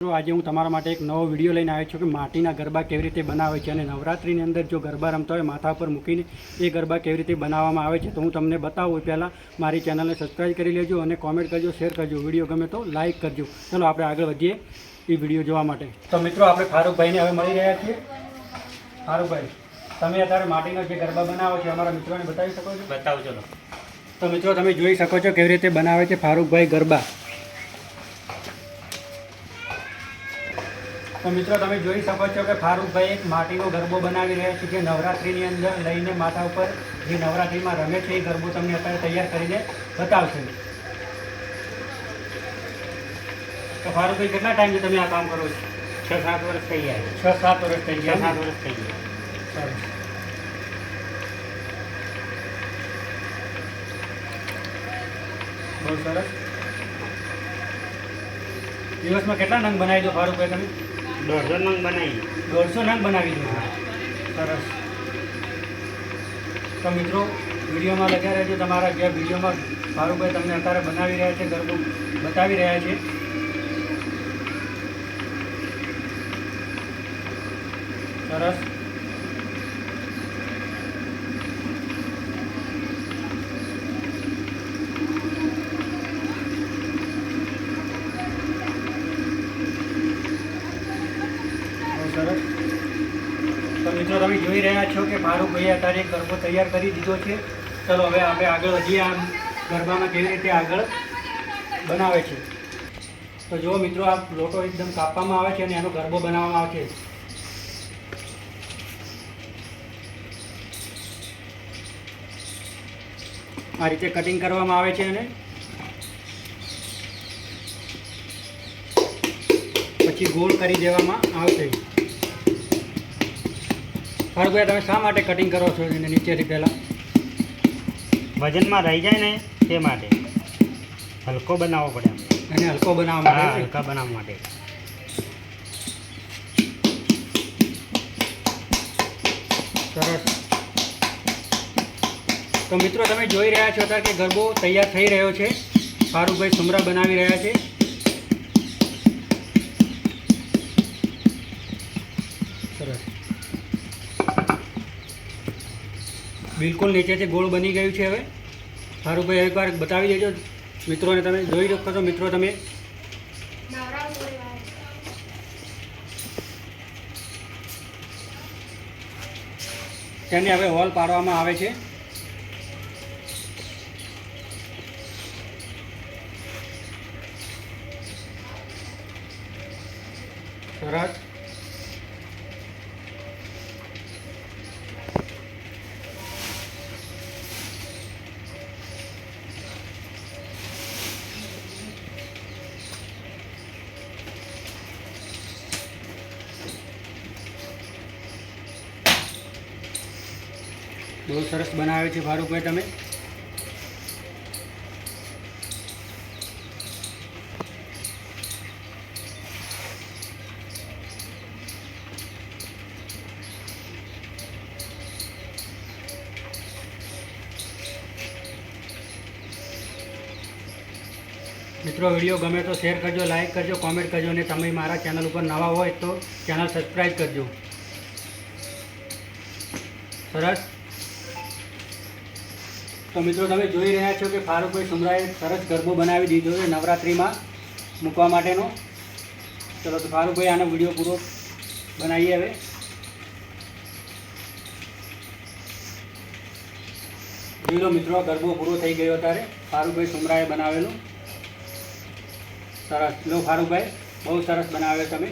મિત્રો આજે હું તમારા માટે એક નવો વીડિયો લઈને આવ્યો છું કે માટીના ગરબા કેવી રીતે બનાવે છે અને નવરાત્રિની અંદર જો ગરબા રમતા હોય માથા પર મૂકીને એ ગરબા કેવી રીતે બનાવવામાં આવે છે તો હું તમને બતાવું પહેલાં મારી ચેનલને સબસ્ક્રાઈબ કરી લેજો અને કોમેન્ટ કરજો શેર કરજો. વીડિયો ગમે તો લાઇક કરજો. ચલો આપણે આગળ વધીએ એ વીડિયો જોવા માટે. તો મિત્રો આપણે ફારૂકભાઈને હવે મળી રહ્યા છીએ. ફારૂકભાઈ તમે અત્યારે માટીના જે ગરબા બનાવો છો અમારા મિત્રોને બતાવી શકો છો? બતાવો ચલો તો મિત્રો તમે જોઈ શકો છો કેવી રીતે બનાવે છે ફારૂકભાઈ ગરબા. તો મિત્રો તમે જોઈ શકો છો કે ફારૂકભાઈ એક માટીનો ગરબો બનાવી રહ્યા છે જે નવરાત્રિની અંદર લઈને માથા ઉપર જે નવરાત્રિમાં રમે છે એ ગરબો તમને અત્યારે તૈયાર કરીને બતાવશે. તો ફારૂકભાઈ કેટલા ટાઈમથી તમે આ કામ કરો છો? છ સાત વર્ષ થઈ ગયા છ. સાત વર્ષ થઈ ગયા સાત વર્ષ થઈ ગયા. સરસ. બહુ સરસ. દિવસમાં કેટલા નંગ બનાવી દો ફારૂકભાઈ તમે? દોઢસો નંગ બનાવી. દોઢસો નંગ બનાવી દો સરસ. તો મિત્રો, વિડીયોમાં લગ્યા રહેજો. તમારા જે વિડીયોમાં ફારૂકભાઈ તમને અત્યારે બનાવી રહ્યા છે, ગરબો બતાવી રહ્યા છે. સરસ બહુ સરસ તો મિત્રો, તમે જોઈ રહ્યા છો કે ફારૂકભાઈએ અત્યારે એક ગરબો તૈયાર કરી દીધો છે. ચલો, હવે આપણે આગળ વધીએ આમ ગરબામાં કેવી રીતે આગળ બનાવે છે. તો જુઓ મિત્રો, આ લોટો એકદમ કાપવામાં આવે છે અને એનો ગરબો બનાવવામાં આવે છે. આ રીતે કટિંગ કરવામાં આવે છે અને પછી ગોળ કરી દેવામાં આવશે. ફારૂકભાઈ તમે શા માટે કટિંગ કરો છો એને નીચેથી પહેલાં? વજનમાં રહી જાય ને તે માટે. હલકો બનાવવો પડે એને હલકો બનાવવા માટે હલકા બનાવવા માટે. સરસ. તો મિત્રો તમે જોઈ રહ્યા છો અત્યારે કે ગરબો તૈયાર થઈ રહ્યો છે. ફારૂકભાઈ સુમરા બનાવી રહ્યા છે. બિલકુલ નીચેથી ગોળ બની ગયું છે હવે. ફારૂકભાઈ એકવાર બતાવી દેજો. મિત્રોને તમે જોઈ શકો છો. મિત્રો, તમે તેને હવે હોલ પાડવામાં આવે છે. સરસ. બહુ સરસ બનાવે છે ફારૂકભાઈ તમે. મિત્રો, વીડિયો ગમે તો શેર કરજો લાઇક કરજો કોમેન્ટ કરજો અને તમે મારા ચેનલ ઉપર નવા હોય તો ચેનલ સબસ્ક્રાઈબ કરજો. સરસ? તો મિત્રો તમે જોઈ રહ્યા છો કે ફારૂકભાઈ સુમરાએ સરસ ગરબો બનાવી દીધો છે નવરાત્રિમાં મૂકવા માટેનો. ચલો તો ફારૂકભાઈ આનો વીડિયો પૂરો બનાવીએ હવે. જોઈ લો મિત્રો, ગરબો પૂરો થઈ ગયો અત્યારે. ફારૂકભાઈ સુમરાએ બનાવેલું. સરસ. લો ફારૂકભાઈ, બહુ સરસ બનાવ્યો તમે.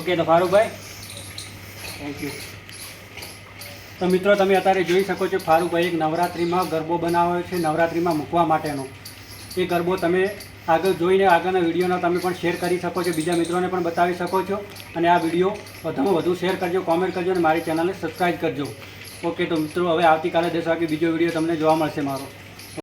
ઓકે, તો ફારૂકભાઈ. થેન્ક યુ તો મિત્રો, તમે અત્યારે જોઈ શકો છો ફારૂકભાઈ એક નવરાત્રિમાં ગરબો બનાવ્યો છે, નવરાત્રિમાં મૂકવા માટેનો. એ ગરબો તમે આગળ જોઈને આગળના વિડીયોનો તમે પણ શેર કરી શકો છો, બીજા મિત્રોને પણ બતાવી શકો છો. અને આ વીડિયો વધુમાં વધુ શેર કરજો, કોમેન્ટ કરજો અને મારી ચેનલને સબસ્ક્રાઈબ કરજો. ઓકે, તો મિત્રો, હવે આવતીકાલે દસ વાગે બીજો વીડિયો તમને જોવા મળશે મારો.